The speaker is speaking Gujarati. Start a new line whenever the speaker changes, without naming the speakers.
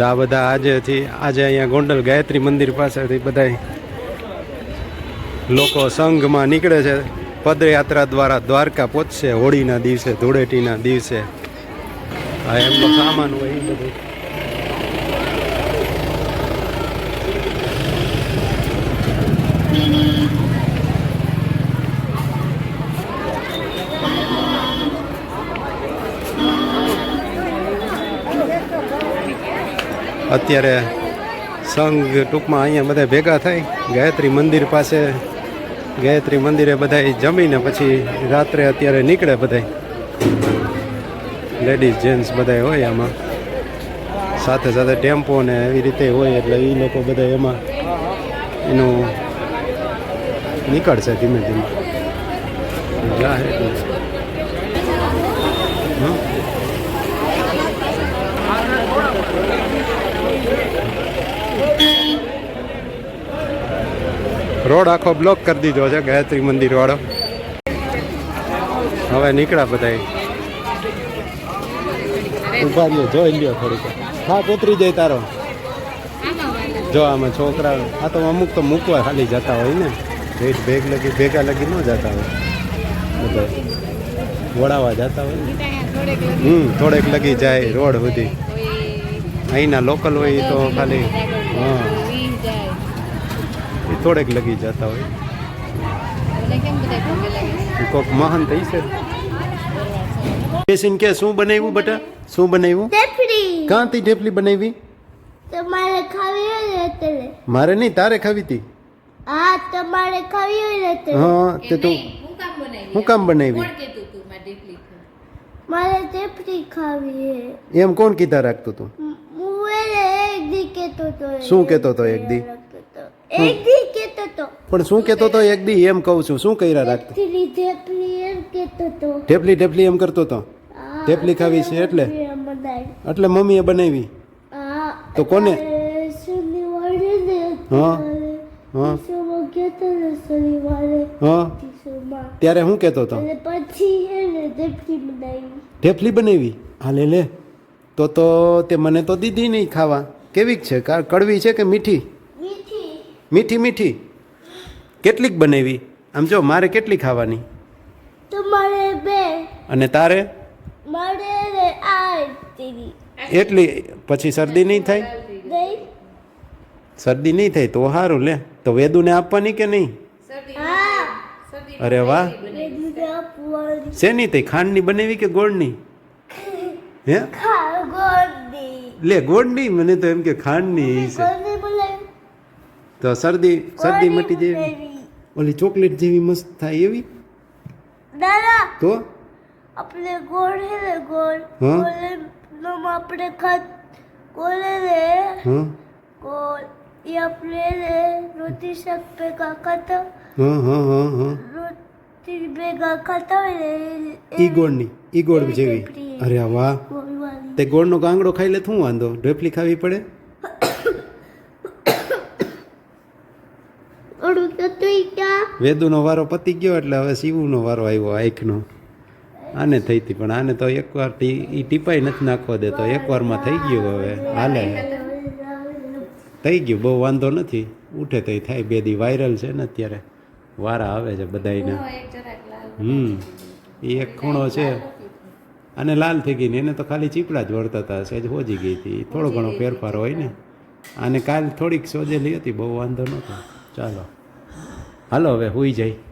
આ બધા આજેથી, આજે અહીંયા ગોંડલ ગાયત્રી મંદિર પાસેથી બધા લોકો સંઘમાં નીકળે છે. પદયાત્રા દ્વારા દ્વારકા પહોંચશે હોળીના દિવસે, ધૂળેટીના દિવસે. એમનો સામાન હોય એ બધું. અત્યારે સંઘ ટૂંકમાં અહીંયા બધા ભેગા થાય ગાયત્રી મંદિર પાસે. ગાયત્રી મંદિરે બધા જમીને પછી રાત્રે અત્યારે નીકળે બધા લેડીઝ જેન્ટ્સ બધા હોય આમાં. સાથે સાથે ટેમ્પો ને એવી રીતે હોય એટલે એ લોકો બધા એમાં એનું નીકળશે ધીમે ધીમે. જાહે રોડ આખો બ્લોક કરી દીધો છે, ગાયત્રી મંદિર વાળો. હવે નીકળ્યા બધા ઊભા રહ્યો જોઈ લ્યો થોડીક. હા ઉતરી જાય તારો. જો આમાં છોકરા, આ તો અમુક તો મૂકવા ખાલી જતા હોય ને. ભેગ ભેગ લગી, ભેગા લગી ન જતા હોય. વડાવા જતા હોય હમ, થોડેક લગી જાય રોડ સુધી. અહીંના લોકલ હોય તો ખાલી થોડેક લગી જતા હોય. કોક મહાન થઈ છે. બેસીને કે શું બનાવ્યું બટા? શું બનાવ્યું?
કાંતી
ઢેફલી ઢેપલી બનાવી
તમારે ખાવી હોય ને
મારે નહીં તારે ખાવી હતી?
હા તમારે ખાવી હોય ને
હા તે તું હું કામ બનાવી
મારે ટેફડી ખાવી?
એમ કોણ કીધા રાખતું તું?
હું એક દી કેતો તો
શું કહેતો તો એક દી?
એક દી કેતો તો.
પણ શું કહેતો તો એક દી એમ કહું છું શું કર્યા રાખતો
ટેફડી એમ કેતો તો.
ઢેપલી ઢેપલી એમ કરતો તો?
હા,
ખાવી છે એટલે. એટલે મમ્મીએ બનાવી? તો કોને? હા. હા. હા. ત્યારે હું કહેતો તો? ઢેફલી બનાવી. હા લે લે. તો તો તે મને તો દીધી નહીં ખાવા. કેવી છે? કડવી છે કે મીઠી?
મીઠી
મીઠી. કેટલીક બનાવી? આમ જો મારે કેટલી ખાવાની?
તમારે બે.
અને તારે?
મારે
એટલી? પછી શરદી નહીં થાય? શરદી નહીં થાય તો સારું લે. તો વેદુને આપવાની કે નહીં? અરે વાહ. શેની થઈ ખાંડની બનાવી કે ગોળની? હે? લે ગોળની? મને તો એમ કે ખાંડની છે. તો શરદી શરદી મટી જેવી? ઓલી ચોકલેટ જેવી મસ્ત થાય એવી?
દાદા!
તો?
આપણે ગોળ હે ને ગોળ. ગોળ આપણે ખાત ગોળ
રે
ગોળ. એ આપણે રે રોટી શાક ભેગા ખાતા
હા હા હા હા.
રોટી ભેગા ખાતા હોય ને
ઈ ગોળની ઈ ગોળ જેવી. અરે વાહ. તે ગોળનો ગાંગડો ખાઈ લે શું વાંધો? ઢેફલી ખાવી પડે
ઓડું તો તું ક્યાં
વેદુનો વારો પતી ગયો એટલે હવે શિવનો વારો આવ્યો આંખનો. આને થઈ હતી પણ આને તો એકવાર ટી ઈ ટીપાઈ નથી નાખવા દેતો એકવારમાં થઈ ગયું હવે હાલે. થઈ ગયું બહુ વાંધો નથી. ઉઠે તો થાય બે દી વાયરલ છે ને અત્યારે. વારા આવે છે બધાયના. હમ એ એક ખૂણો છે. અને લાલ થઈ ગઈ ને એને તો ખાલી ચીપડા જ વળતા હતા સહેજ હોજી ગઈ હતી. થોડો ઘણો ફેરફાર હોય ને. આને કાલ થોડીક સોજેલી હતી બહુ વાંધો નહોતો. ચાલો. હાલો હવે હોઈ જાય